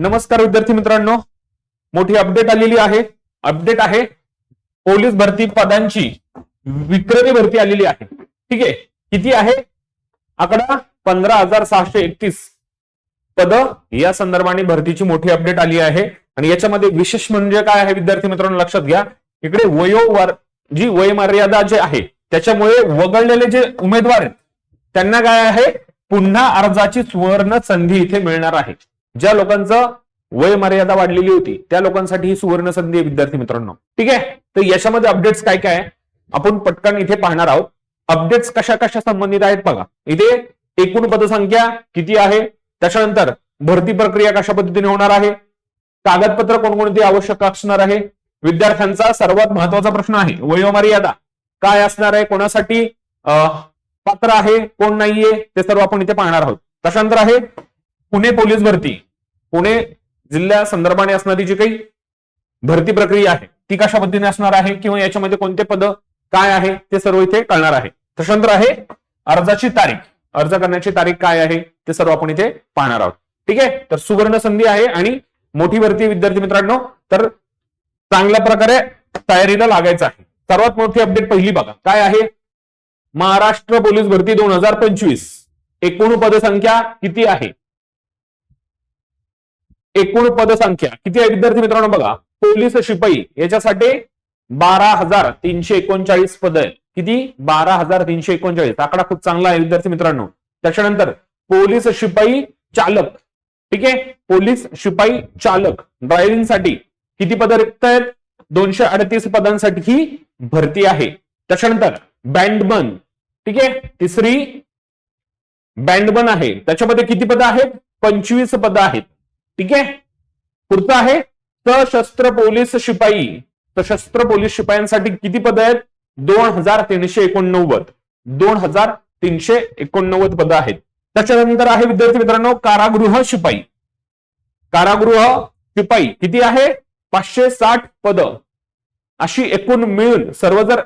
नमस्कार विद्यार्थी मित्रांनो. मोठी अपडेट आलेली आहे. अपडेट आहे. पोलीस भरती पदांची विक्रमी भरती आलेली आहे. ठीक आहे. किती आहे? आकडा पंधरा हजार सहाशे एकतीस. पद या संदर्भाने भरतीची मोठी अपडेट आली आहे. आणि याच्यामध्ये विशेष म्हणजे काय आहे विद्यार्थी मित्रांनो लक्षात घ्या. इकडे वयोवर जी वयमर्यादा जे आहे त्याच्यामुळे वगळलेले जे उमेदवार आहेत त्यांना काय आहे? पुन्हा अर्जाची सुवर्ण संधी इथे मिळणार आहे. ज्या लोकांचं वय मर्यादा वाढलेली होती त्या लोकांसाठी ही सुवर्ण संधी आहे विद्यार्थी मित्रांनो. ठीक आहे? तर याच्यामध्ये अपडेट्स काय काय आपण पटकन इथे पाहणार आहोत. अपडेट्स कशा कशा संबंधित आहेत बघा. इथे एकूण पदसंख्या किती आहे? त्याच्यानंतर भरती प्रक्रिया कशा पद्धतीने होणार आहे? कागदपत्र कोणकोणती आवश्यक असणार आहे? विद्यार्थ्यांचा सर्वात महत्त्वाचा प्रश्न आहे वयोमर्यादा काय असणार आहे? कोणासाठी पात्र आहे? कोण नाहीये? ते सर्व आपण इथे पाहणार आहोत. त्याच्यानंतर आहे पुणे पोलीस भरती. पुणे जिल्ह्या संदर्भाने असणारी जी काही भरती प्रक्रिया आहे ती कशा पद्धतीने असणार आहे किंवा याच्यामध्ये कोणते पद काय आहे ते सर्व इथे कळणार आहे. त्याच्यानंतर आहे अर्जाची तारीख. अर्ज करण्याची तारीख काय आहे ते सर्व आपण इथे पाहणार आहोत. ठीक आहे? तर सुवर्ण संधी आहे आणि मोठी भरती विद्यार्थी मित्रांनो. तर चांगल्या प्रकारे तयारीला लागायचं आहे. सर्वात मोठी अपडेट पहिली बघा. काय आहे? महाराष्ट्र पोलीस भरती दोन हजार पंचवीस. एकूण पदसंख्या किती आहे? एकूण पदसंख्या किती आहे विद्यार्थी मित्रांनो बघा? पोलीस शिपाई याच्यासाठी बारा हजार तीनशे एकोणचाळीस पद आहे किती? बारा हजार तीनशे एकोणचाळीस. आकडा खूप चांगला आहे विद्यार्थी मित्रांनो. त्याच्यानंतर पोलीस शिपाई चालक. ठीक आहे? पोलीस शिपाई चालक. ड्रायव्हिंगसाठी किती पद रिक्त आहेत? दोनशे अडतीस पदांसाठी ही भरती आहे. त्याच्यानंतर बँडबन ठीक आहे? तिसरी बँडबन आहे. त्याच्यामध्ये किती पद आहेत? पंचवीस पद आहेत. ठीक आहे? पुढचं आहे सशस्त्र पोलीस शिपाई. सशस्त्र पोलीस शिपायांसाठी किती पदं आहेत? दोन हजार तीनशे एकोणनव्वद. दोन हजार तीनशे एकोणनव्वद पद आहेत. त्याच्यानंतर आहे विद्यार्थी मित्रांनो कारागृह शिपाई. कारागृह शिपाई किती आहे? पाचशे साठ पद. अशी एकूण मिळून सर्व जर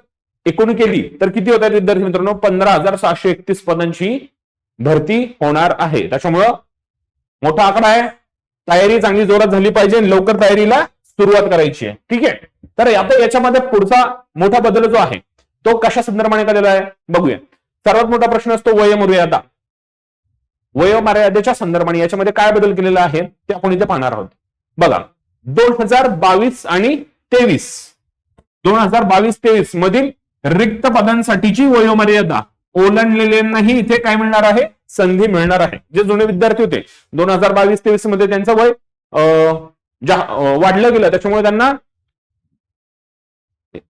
एकूण केली तर किती होत आहेत विद्यार्थी मित्रांनो? पंधरा हजार सहाशे एकतीस पदांची भरती होणार आहे. त्याच्यामुळं मोठा आकडा आहे. तयारी चांगली जोरात झाली पाहिजे आणि लवकर तयारीला सुरुवात करायची आहे. ठीक आहे? तर आता याच्यामध्ये पुढचा मोठा बदल जो आहे तो कशा संदर्भाने केलेला आहे? बघूया. सर्वात मोठा प्रश्न असतो वयमर्यादा वयोमर्यादेच्या संदर्भाने याच्यामध्ये काय बदल केलेला आहे ते आपण इथे पाहणार आहोत. बघा दोन हजार बावीस आणि तेवीस. दोन हजार बावीस तेवीस मधील रिक्त पदांसाठीची वयोमर्यादा ओलांडलेल्यांनाही इथे काय मिळणार आहे? संधी मिळणार आहे. जे जुने विद्यार्थी होते दोन हजार बावीस तेवीसमध्ये त्यांचं वय वाढलं गेलं त्याच्यामुळे त्यांना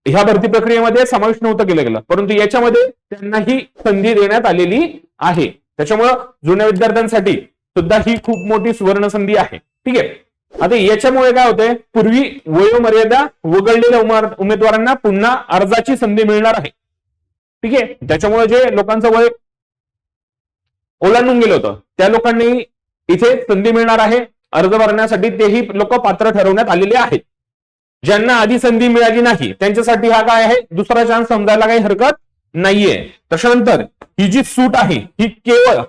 ह्या भरती प्रक्रियेमध्ये समावेश नव्हतं केलं गेलं. परंतु याच्यामध्ये त्यांना ही संधी देण्यात आलेली आहे. त्याच्यामुळं जुन्या विद्यार्थ्यांसाठी सुद्धा ही खूप मोठी सुवर्ण संधी आहे. ठीक आहे? आता याच्यामुळे काय होतंय? पूर्वी वयोमर्यादा वगळलेल्या उमेदवारांना पुन्हा अर्जाची संधी मिळणार आहे. ठीक आहे? त्याच्यामुळे जे लोकांचं वय ओलांडून गेलं होतं. त्या लोकांनी इथे संधी मिळणार आहे. अर्ज भरण्यासाठी तेही लोक पात्र ठरवण्यात आलेले आहेत. ज्यांना आधी संधी मिळाली नाही त्यांच्यासाठी हा काय आहे? दुसरा चान्स समजायला काही हरकत नाहीये. त्याच्यानंतर ही जी सूट आहे ही केवळ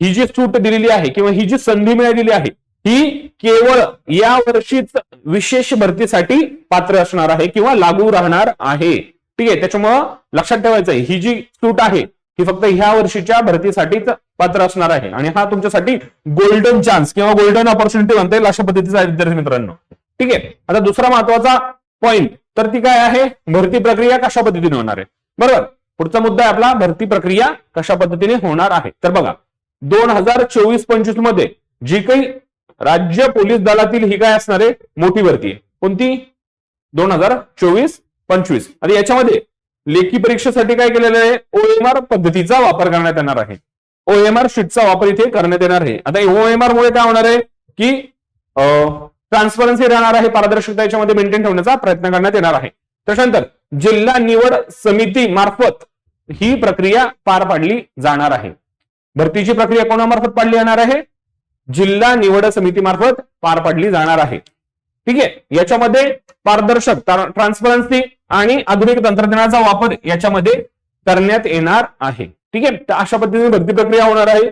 ही जी सूट दिलेली आहे किंवा ही जी संधी मिळालेली आहे ही केवळ या वर्षीच विशेष भरतीसाठी पात्र असणार आहे किंवा लागू राहणार आहे. ठीक आहे त्याच्यामुळं लक्षात ठेवायचं आहे ही जी सूट आहे ही फक्त ह्या वर्षीच्या भरतीसाठीच पात्र असणार आहे. आणि हा तुमच्यासाठी गोल्डन चान्स किंवा गोल्डन ऑपॉर्च्युनिटी म्हणता येईल अशा पद्धतीचा आहे विद्यार्थी मित्रांनो. ठीक आहे? आता दुसरा महत्त्वाचा पॉईंट तर ती काय आहे? भरती प्रक्रिया कशा पद्धतीने होणार आहे? बरोबर? पुढचा मुद्दा आहे आपला भरती प्रक्रिया कशा पद्धतीने होणार आहे? तर बघा दोन हजार चोवीस पंचवीसमध्ये जी काही राज्य पोलीस दलातील ही काय असणार आहे? मोठी भरती आहे. कोणती? दोन हजार चोवीस पंचवीस. आता याच्यामध्ये लेखी परीक्षेसाठी काय केलेलं आहे? ओएमआर पद्धतीचा वापर करण्यात येणार आहे. ओएमआर शीटचा वापर इथे करण्यात येणार आहे. आता ओएमआर मुळे काय होणार आहे? की ट्रान्सपरन्सी राहणार आहे पारदर्शकता याच्यामध्ये मेंटेन ठेवण्याचा प्रयत्न करण्यात येणार आहे. त्याच्यानंतर जिल्हा निवड समिती मार्फत ही प्रक्रिया पार पाडली जाणार आहे. भरतीची प्रक्रिया कोणामार्फत पाडली जाणार आहे? जिल्हा निवड समितीमार्फत पार पाडली जाणार आहे. ठीक आहे? याच्यामध्ये पारदर्शक ट्रान्सपरन्सी आणि आधुनिक तंत्रज्ञानाचा वापर याच्यामध्ये करण्यात येणार आहे. ठीक आहे? तर अशा पद्धतीने भरती प्रक्रिया होणार आहे.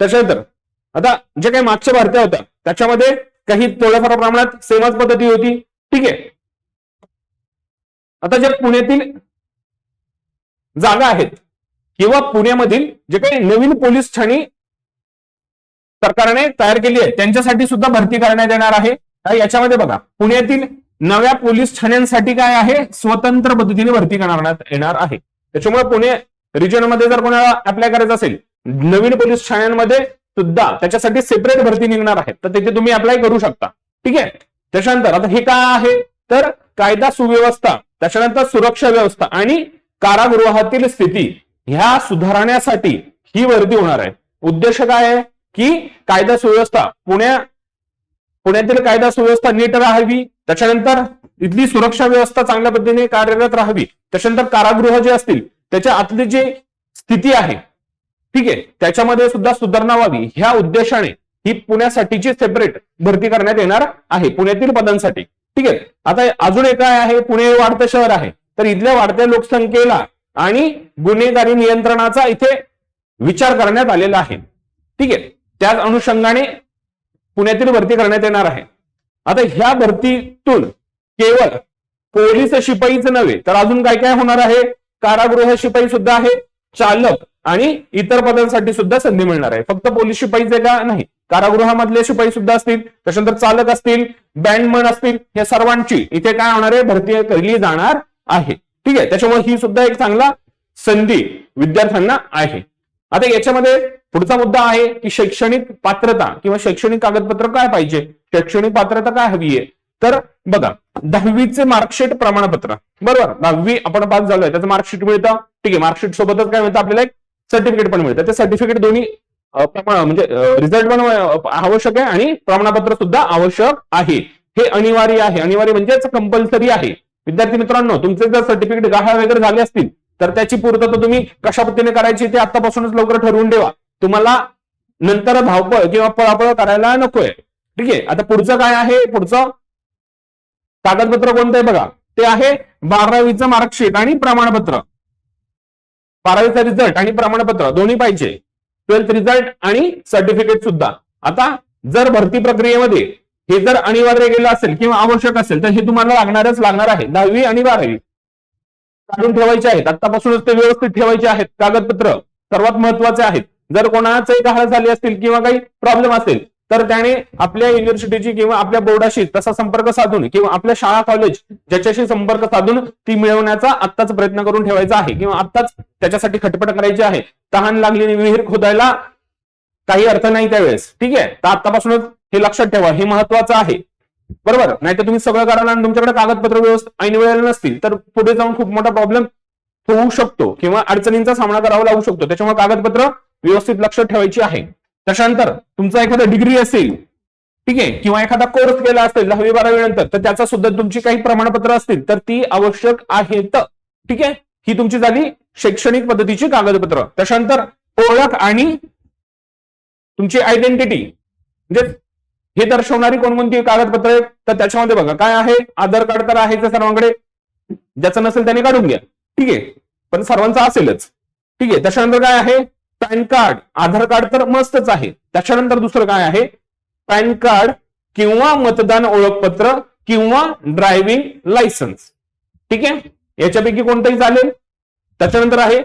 त्याच्यानंतर आता जे काही मागच्या भरत्या होत्या त्याच्यामध्ये काही थोड्याफार प्रमाणात सेमच पद्धती होती. ठीक आहे? आता ज्या पुण्यातील जागा आहेत किंवा पुण्यामधील जे काही नवीन पोलीस ठाणी सरकारने तयार केली आहे त्यांच्यासाठी सुद्धा भरती करण्यात येणार आहे. याच्यामध्ये बघा पुण्यातील नव्या पोलीस ठाण्यांसाठी काय आहे? स्वतंत्र पद्धतीने भरती करण्यात येणार आहे. त्याच्यामुळे पुणे रिजनमध्ये जर कोणाला अप्लाय करायचं असेल नवीन पोलीस ठाण्यांमध्ये सुद्धा त्याच्यासाठी सेपरेट भरती निघणार आहे. तर तिथे तुम्ही अप्लाय करू शकता. ठीक आहे? त्याच्यानंतर आता हे काय आहे? तर कायदा सुव्यवस्था त्याच्यानंतर सुरक्षा व्यवस्था आणि कारागृहातील स्थिती ह्या सुधारण्यासाठी ही भरती होणार आहे. उद्देश काय आहे? की कायदा सुव्यवस्था पुण्या पुण्यातील कायदा सुव्यवस्था नीट राहावी त्याच्यानंतर इथली सुरक्षा व्यवस्था चांगल्या पद्धतीने कार्यरत राहावी त्याच्यानंतर कारागृह जे असतील त्याच्या आतली जी स्थिती आहे ठीक आहे त्याच्यामध्ये सुद्धा सुधारणा व्हावी. ह्या उद्देशाने ही पुण्यासाठीची सेपरेट भरती करण्यात येणार आहे पुण्यातील पदांसाठी. ठीक आहे आता अजून एक काय आहे पुणे वाढतं शहर आहे. तर इथल्या वाढत्या लोकसंख्येला आणि गुन्हेगारी नियंत्रणाचा इथे विचार करण्यात आलेला आहे. ठीक आहे त्याच अनुषंगाने पुण्यातील भरती करण्यात येणार आहे. आता ह्या भरतीतून केवळ पोलीस शिपाईच नव्हे तर अजून काय काय होणार आहे? कारागृह शिपाई सुद्धा आहे चालक आणि इतर पदांसाठी सुद्धा संधी मिळणार आहे. फक्त पोलीस शिपाईचे का नाही कारागृहामधले शिपाई सुद्धा असतील त्याच्यानंतर चालक असतील बँडमन असतील या सर्वांची इथे काय होणार आहे? भरती केली जाणार आहे. ठीक आहे? त्याच्यामुळे ही सुद्धा एक चांगला संधी विद्यार्थ्यांना आहे. आता याच्यामध्ये पुढचा मुद्दा आहे की शैक्षणिक पात्रता किंवा शैक्षणिक कागदपत्र काय पाहिजे? शैक्षणिक पात्रता काय हवी आहे? तर बघा दहावीचे मार्कशीट प्रमाणपत्र. बरोबर? दहावी आपण पास झालोय त्याचं मार्कशीट मिळतं. ठीक आहे मार्कशीट सोबतच काय मिळतं आपल्याला? एक सर्टिफिकेट पण मिळतं. ते सर्टिफिकेट दोन्ही प्रमाण म्हणजे रिझल्ट पण आवश्यक आहे आणि प्रमाणपत्र सुद्धा आवश्यक आहे. हे अनिवार्य आहे. अनिवार्य म्हणजेच कंपल्सरी आहे. विद्यार्थी मित्रांनो तुमचे जर सर्टिफिकेट गहाळ वगैरे झाले असतील तर त्याची पूर्तता तुम्ही कशा पद्धतीने करायची ते आतापासूनच लवकर ठरवून ठेवा. तुम्हाला नंतर धावपळ किंवा पळापळ करायला नकोय. ठीक आहे? आता पुढचं काय आहे? पुढचं कागदपत्र कोणतं आहे बघा? ते आहे बारावीचं मार्कशीट आणि प्रमाणपत्र. बारावीचा रिझल्ट आणि प्रमाणपत्र दोन्ही पाहिजे. ट्वेल्थ रिझल्ट आणि सर्टिफिकेट सुद्धा. आता जर भरती प्रक्रियेमध्ये हे जर अनिवार्य केलं असेल किंवा आवश्यक असेल तर हे तुम्हाला लागणारच लागणार आहे. दहावी आणि बारावी. काढून ठेवायचे आहेत. आतापासूनच ते व्यवस्थित ठेवायचे आहेत. कागदपत्र सर्वात महत्त्वाचे आहेत. जर कोणाचंही गहाळ झाले असतील किंवा काही प्रॉब्लेम असेल तर त्याने आपल्या युनिव्हर्सिटीची किंवा आपल्या बोर्डाशी तसा संपर्क साधून किंवा आपल्या शाळा कॉलेज ज्याच्याशी संपर्क साधून ती मिळवण्याचा आत्ताच प्रयत्न करून ठेवायचा आहे. किंवा आत्ताच त्याच्यासाठी खटपट करायची आहे. तहान लागलेली विहीर खोदायला काही अर्थ नाही त्यावेळेस. ठीक आहे? तर आतापासूनच हे लक्षात ठेवा. हे महत्वाचं आहे. बरोबर? नाही तर तुम्ही सगळं कराल आणि तुमच्याकडे कागदपत्र व्यवस्थित ऐन वेळेला नसतील. तर पुढे जाऊन खूप मोठा प्रॉब्लेम होऊ शकतो किंवा अडचणींचा सामना करावा लागू शकतो. त्याच्यामुळे कागदपत्र व्यवस्थित लक्षात ठेवायची आहे. त्याच्यानंतर तुमचा एखादा डिग्री असेल ठीक आहे किंवा एखादा कोर्स केला असेल दहावी बारावी नंतर तर त्याचा सुद्धा तुमची काही प्रमाणपत्र असतील तर ती आवश्यक आहेत. ठीक आहे? ही तुमची झाली शैक्षणिक पद्धतीची कागदपत्र. त्याच्यानंतर ओळख आणि तुमची आयडेंटिटी म्हणजे हे दर्शवणारी कोणकोणती कागदपत्र आहेत? तर त्याच्यामध्ये बघा काय आहे? आधार कार्ड तर आहे सर्वांकडे. ज्याचं नसेल त्याने काढून घ्या. ठीक आहे. पण सर्वांचं असेलच. ठीक आहे. त्याच्यानंतर काय आहे? Pan card. आधार कार्ड तर मस्तच आहे. त्याच्यानंतर दुसरं काय आहे? पॅन कार्ड किंवा मतदान ओळखपत्र किंवा ड्रायव्हिंग लायसन्स. ठीक आहे? याच्यापैकी कोणतंही चालेल? त्याच्यानंतर आहे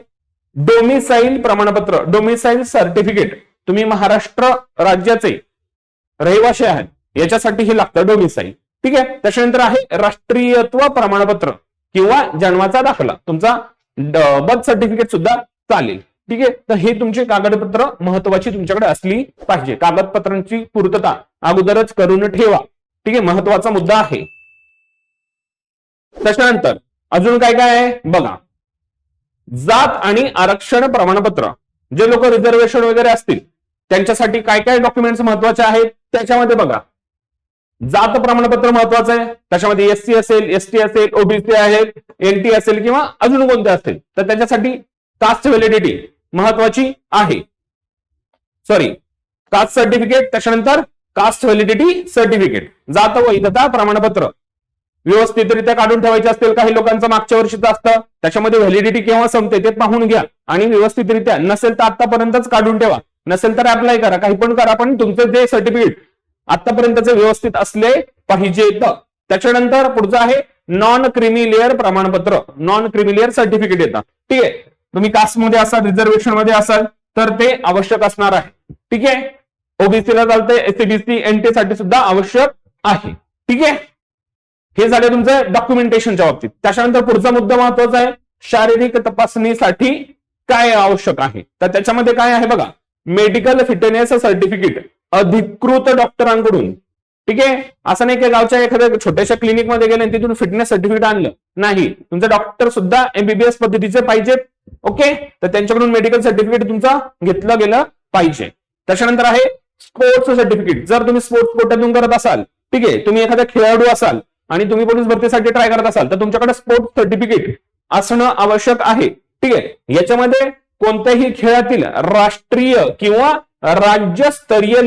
डोमिसाईल प्रमाणपत्र. Domicile certificate. तुम्ही महाराष्ट्र राज्याचे रहिवासी आहेत. याच्यासाठी हे लागतं डोमिसाईल. ठीक आहे? त्याच्यानंतर आहे राष्ट्रीयत्व प्रमाणपत्र. किंवा जन्माचा दाखला. तुमचा बर्थ सर्टिफिकेट सुद्धा चालेल. ठीक आहे? तर हे तुमचे कागदपत्र महत्वाची तुमच्याकडे असली पाहिजे. कागदपत्रांची पूर्तता अगोदरच करून ठेवा. ठीक आहे? महत्त्वाचा मुद्दा आहे. त्याच्यानंतर अजून काय काय आहे? बघा. जात आणि आरक्षण प्रमाणपत्र. जे लोक रिझर्वेशन वगैरे असतील त्यांच्यासाठी काय काय डॉक्युमेंट्स महत्त्वाचे आहेत? त्याच्यामध्ये बघा. जात प्रमाणपत्र महत्वाचं आहे. त्याच्यामध्ये एससी असेल एसटी असेल ओबीसी आहेत एनटी असेल किंवा अजून कोणते असेल तर त्याच्यासाठी कास्ट व्हॅलिडिटी महत्वाची आहे. सॉरी कास्ट सर्टिफिकेट त्याच्यानंतर कास्ट व्हॅलिडिटी सर्टिफिकेट जात वैधता प्रमाणपत्र. व्यवस्थितरित्या काढून ठेवायचे असतील काही लोकांचं मागच्या वर्षीचं असतं त्याच्यामध्ये व्हॅलिडिटी केव्हा संपते ते पाहून घ्या. आणि व्यवस्थितरित्या नसेल तर आतापर्यंतच काढून ठेवा. नसेल तर अप्लाय करा. काही पण करा पण तुमचं जे सर्टिफिकेट आतापर्यंतचे व्यवस्थित असले पाहिजेत त्याच्यानंतर पुढचं आहे नॉन क्रिमिलियर प्रमाणपत्र. नॉन क्रिमिलियर सर्टिफिकेट येतं. ठीक? आहे तुम्ही कास्टमध्ये असाल रिझर्वेशनमध्ये असाल तर ते आवश्यक असणार आहे. ठीक? आहे ओबीसीला चालतंय एससीबीसी एनटी साठी सुद्धा आवश्यक आहे. ठीक? आहे हे झाले तुमचं डॉक्युमेंटेशनच्या बाबतीत. त्याच्यानंतर पुढचा मुद्दा महत्त्वाचा आहे शारीरिक तपासणीसाठी काय आवश्यक आहे? तर त्याच्यामध्ये काय आहे बघा मेडिकल फिटनेस सर्टिफिकेट अधिकृत डॉक्टरांकडून. ठीक आहे? असं नाही की गावच्या एखाद्या छोट्याशा क्लिनिकमध्ये गेले आणि तिथून फिटनेस सर्टिफिकेट आणलं. नाही. तुमचं डॉक्टर सुद्धा एमबीबीएस पद्धतीचे पाहिजेत ओके? तर त्यांच्याकडून मेडिकल सर्टिफिकेट तुमचं घेतलं गेलं पाहिजे. त्याच्यानंतर आहे स्पोर्ट्स सर्टिफिकेट जर तुम्ही स्पोर्ट्स कोट्यातून करत असाल ठीक आहे? तुम्ही एखादा खेळाडू असाल आणि तुम्ही पोलीस भरतीसाठी ट्राय करत असाल तर तुमच्याकडे स्पोर्ट्स सर्टिफिकेट असणं आवश्यक आहे. ठीक आहे? याच्यामध्ये कोणत्याही खेळातील राष्ट्रीय किंवा राज्यस्तरीय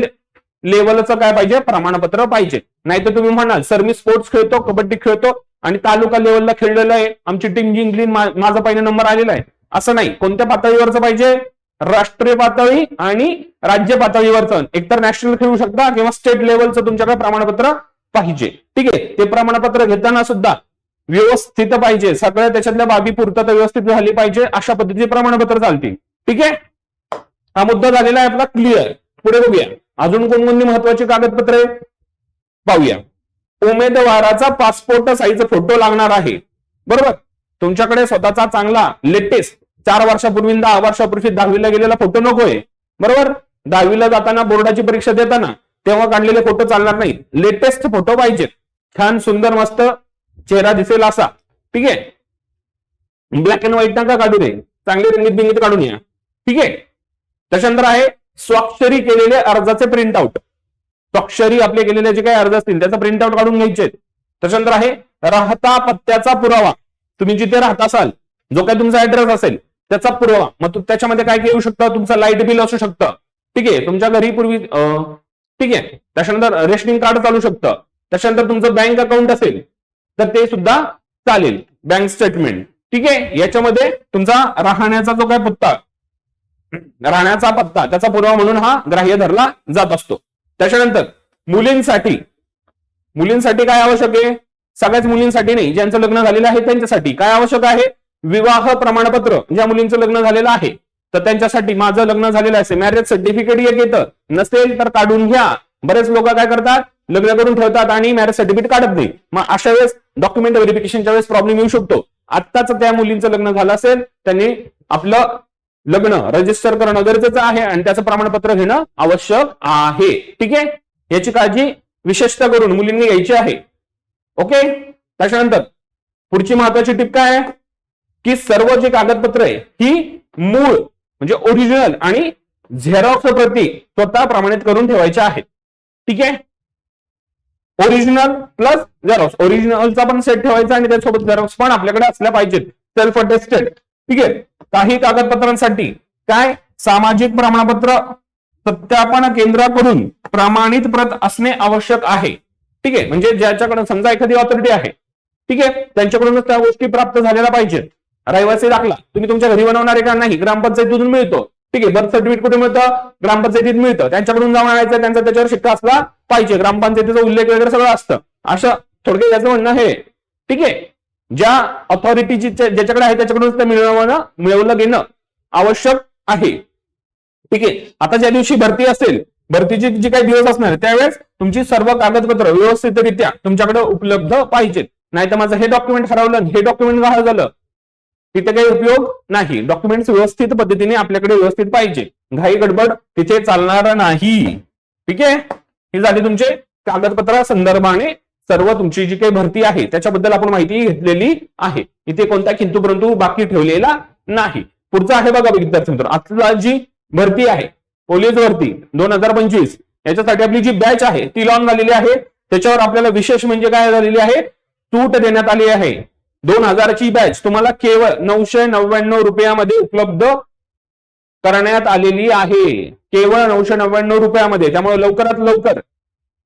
लेवलचं काय पाहिजे? प्रमाणपत्र पाहिजे. नाही तर तुम्ही म्हणाल सर मी स्पोर्ट्स खेळतो कबड्डी खेळतो आणि तालुका लेवलला खेळलेलं आहे. आमची टीम जिंकली माझा पहिला नंबर आलेला आहे. असं नाही. कोणत्या पातळीवरचं पाहिजे? राष्ट्रीय पातळी आणि राज्य पातळीवरचं. एकतर नॅशनल खेळू शकता किंवा स्टेट लेवलचं तुमच्याकडे प्रमाणपत्र पाहिजे. ठीक आहे? ते प्रमाणपत्र घेताना सुद्धा व्यवस्थित पाहिजे. सगळ्या त्याच्यातल्या बाबी पूर्तता व्यवस्थित झाली पाहिजे अशा पद्धतीचे प्रमाणपत्र चालतील. ठीक आहे? हा मुद्दा झालेला आहे आपला क्लिअर पुढे बघूया. अजून कोणकोणती महत्वाची कागदपत्रे पाहूया. उमेदवाराचा पासपोर्ट साईज फोटो लागणार आहे. बरोबर? तुमच्याकडे स्वतःचा चांगला लेटेस्ट चार वर्षापूर्वी दहा वर्षापूर्वी दहावीला गेलेला फोटो नकोय. बरोबर? दहावीला जाताना बोर्डाची परीक्षा देताना तेव्हा काढलेले फोटो चालणार नाही लेटेस्ट फोटो पाहिजेत. छान सुंदर मस्त चेहरा दिसेल असा. ठीक आहे? ब्लॅक अँड व्हाईट नका काढू दे चांगले रंगीत बिंगीत काढून या. ठीक आहे? त्याच्यानंतर आहे स्वाक्षरी केलेले अर्जाचे प्रिंट आउट स्वाक्षरी आपले केलेले जे काही अर्ज असतील त्याचा प्रिंट आउट काढून घ्यायचे. त्याच्यानंतर आहे राहता पत्त्याचा पुरावा. तुम्ही जिथे राहत असाल जो काही तुमचा ऍड्रेस असेल त्याचा पुरावा. मग त्याच्यामध्ये काय येऊ शकतं? तुमचं लाइट बिल असू शकतं. ठीक आहे तुमच्या घरी पूर्वी ठीक आहे. त्याच्यानंतर रेशनिंग कार्ड चालू शकतं. त्याच्यानंतर तुमचं बँक अकाउंट असेल तर ते सुद्धा चालेल. बँक स्टेटमेंट ठीक आहे याच्यामध्ये तुमचा राहण्याचा जो काय पत्ता राहण्याचा पत्ता त्याचा पुरावा म्हणून हा ग्राह्य धरला जात असतो. त्याच्यानंतर मुलींसाठी मुलींसाठी काय आवश्यक आहे? सगळ्याच मुलींसाठी नाही ज्यांचं लग्न झालेलं आहे त्यांच्यासाठी. काय आवश्यक आहे? विवाह प्रमाणपत्र ज्या मुलींचं लग्न झालेलं आहे तर त्यांच्यासाठी माझं लग्न झालेलं असेल मॅरेज सर्टिफिकेट एक येतं. नसेल तर काढून घ्या. बरेच लोक काय करतात? लग्न करून ठेवतात आणि मॅरेज सर्टिफिकेट काढत नाही. मग अशा वेळेस डॉक्युमेंट व्हेरिफिकेशनच्या वेळेस प्रॉब्लेम येऊ शकतो. आत्ताच त्या मुलींचं लग्न झालं असेल त्यांनी आपलं लग्न रजिस्टर करणं गरजेचं आहे आणि त्याचं प्रमाणपत्र घेणं आवश्यक आहे. ठीक आहे? याची काळजी विशेषतः करून मुलींनी घ्यायची आहे. ओके? त्याच्यानंतर पुढची महत्वाची टिप काय आहे? की सर्व जी कागदपत्र आहे ही मूळ म्हणजे ओरिजिनल आणि झेरॉक्स प्रती स्वतः प्रमाणित करून ठेवायच्या आहेत. ठीक आहे? ओरिजिनल प्लस झेरॉक्स ओरिजिनलचा पण सेट ठेवायचा आणि त्यासोबत झेरॉक्स पण आपल्याकडे असल्या पाहिजेत. सेल्फ अटेस्टेड ठीक आहे? काही कागदपत्रांसाठी. काय? सामाजिक प्रमाणपत्र सत्यापन केंद्राकडून प्रमाणित प्रत असणे आवश्यक आहे. ठीक आहे? म्हणजे ज्याच्याकडे समजा एखादी ऑथॉरिटी आहे. ठीक आहे? त्यांच्याकडूनच त्या गोष्टी प्राप्त झालेल्या पाहिजेत. रहिवासी दाखला. तुम्ही तुमच्या घरी बनवणार आहे का नाही? ग्रामपंचायतीतून मिळतो. ठीक आहे? बर्थ सर्टिफिकेट कुठे मिळतं? ग्रामपंचायतीत मिळतं. त्यांच्याकडून जाऊन आणायचं त्यांचा त्याच्यावर शिक्का असला पाहिजे. ग्रामपंचायतीचा उल्लेख वगैरे सगळं असतं. असं थोडक्यात याचं म्हणणं हे ठीक आहे? ज्या ऑथॉरिटीची ज्याच्याकडे आहे त्याच्याकडून ते मिळवणं मिळवलं घेणं आवश्यक आहे. ठीक आहे? आता ज्या दिवशी भरती असेल भरतीची जी काही दिवस असणार त्यावेळेस तुमची सर्व कागदपत्र व्यवस्थितरित्या तुमच्याकडे उपलब्ध पाहिजेत. नाही तर माझं हे डॉक्युमेंट हरवलं हे डॉक्युमेंट गहाळ झालं. तिथे काही उपयोग नाही. डॉक्युमेंट्स व्यवस्थित पद्धतीने आपल्याकडे व्यवस्थित पाहिजे. घाई गडबड तिथे चालणार नाही. ठीक आहे? ही झाली तुमचे कागदपत्र संदर्भाने सर्व तुमची जी काही भरती आहे त्याच्याबद्दल आपण माहिती घेतलेली आहे. इथे कोणता किंतु परंतु बाकी ठेवलेला नाही. पुढचा आहे बघा विद्यार्थी मित्र आजला जी भरती आहे पोलीस भरती दोन हजार पंचवीस याच्यासाठी आपली जी बॅच आहे ती लॉन झालेली आहे. त्याच्यावर आपल्याला विशेष म्हणजे काय झालेली आहे? सूट देण्यात आली आहे. दोन हजारची बॅच तुम्हाला केवळ नऊशे नव्याण्णव रुपयामध्ये उपलब्ध करण्यात आलेली आहे. केवळ नऊशे नव्याण्णव रुपयामध्ये. त्यामुळे लवकरात लवकर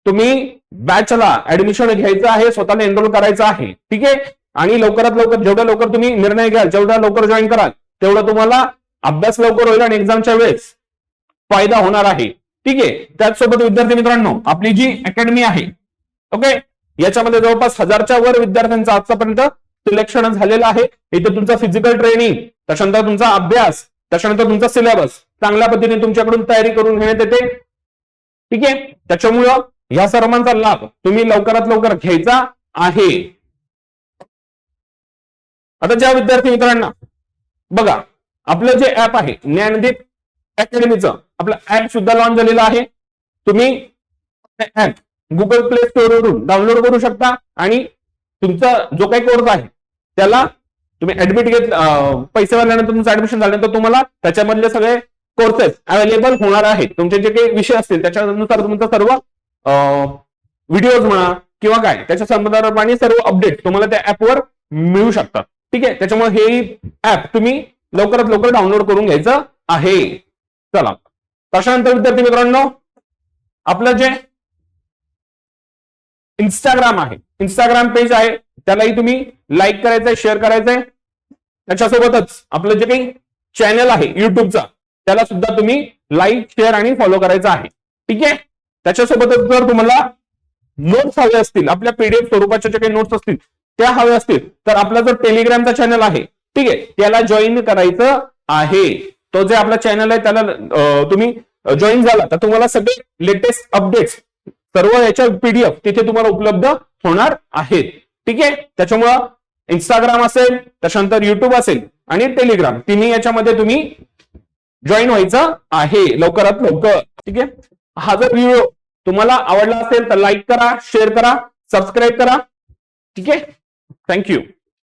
तुम्ही बॅचला ऍडमिशन घ्यायचं आहे स्वतःला एनरोल करायचं आहे ठीक आहे? आणि लवकरात लवकर जेवढ्या लवकर तुम्ही निर्णय घ्याल जेवढ्या लवकर जॉईन कराल तेवढा तुम्हाला अभ्यास लवकर होईल आणि एक्झामच्या वेळेस फायदा होणार आहे ठीक आहे? त्याचसोबत विद्यार्थी मित्रांनो आपली जी अकॅडमी आहे ओके याच्यामध्ये जवळपास हजारच्या वर विद्यार्थ्यांचं आतापर्यंत सिलेक्शन झालेलं आहे. इथे तुमचा फिजिकल ट्रेनिंग त्याच्यानंतर तुमचा अभ्यास त्याच्यानंतर तुमचा सिलेबस चांगल्या पद्धतीने तुमच्याकडून तयारी करून घेण्यात येते ठीक आहे? त्याच्यामुळं या सर्वांचा लाभ तुम्ही लवकरात लवकर घ्यायचा आहे. आता ज्या विद्यार्थी मित्रांना बघा आपलं जे ऍप आहे ज्ञानदीप अकॅडमीचं आपलं ऍप सुद्धा लॉन्च झालेलं आहे. तुम्ही ऍप गुगल प्ले स्टोर वरून डाउनलोड करू शकता आणि तुमचा जो काही कोर्स आहे त्याला तुम्ही ऍडमिट घेत पैसे भरल्यानंतर तुमचं ऍडमिशन झाल्यानंतर तुम्हाला त्याच्यामधले सगळे कोर्सेस अवेलेबल होणार आहेत. तुमचे जे काही विषय असतील त्याच्यानुसार तुमचं सर्व व्हिडिओज म्हणा किंवा काय त्याच्या संदर्भाने सर्व अपडेट तुम्हाला त्या ऍपवर मिळू शकतात. ठीक आहे? त्याच्यामुळे हे ऍप तुम्ही लवकरात लवकर डाउनलोड करून घ्यायचं आहे. चला. त्याच्यानंतर विद्यार्थी मित्रांनो आपलं जे इंस्टाग्राम आहे इंस्टाग्राम पेज आहे त्यालाही तुम्ही लाईक करायचंय शेअर करायचंय. त्याच्यासोबतच आपलं जे काही चॅनल आहे युट्यूबचा त्याला सुद्धा तुम्ही लाईक शेअर आणि फॉलो करायचं आहे. ठीक आहे? त्याच्यासोबतच जर तुम्हाला नोट्स हवे असतील आपल्या पीडीएफ स्वरूपाच्या ज्या काही नोट्स असतील त्या हव्या असतील तर आपला जो टेलिग्रामचा चॅनल आहे ठीक आहे त्याला जॉईन करायचं आहे. तो जे आपला चॅनल आहे त्याला तुम्ही जॉईन झाला तर तुम्हाला सगळे लेटेस्ट अपडेट्स सर्व याच्या पीडीएफ तिथे तुम्हाला उपलब्ध होणार आहेत. ठीक आहे? त्याच्यामुळं इंस्टाग्राम असेल त्याच्यानंतर युट्यूब असेल आणि टेलिग्राम तिन्ही याच्यामध्ये तुम्ही जॉईन व्हायचं आहे. लवकरात लवकर ठीक आहे? हा जर व्हिडिओ तुम्हाला आवडला असेल तर लाईक करा शेअर करा सबस्क्राईब करा. ठीक आहे? थँक्यू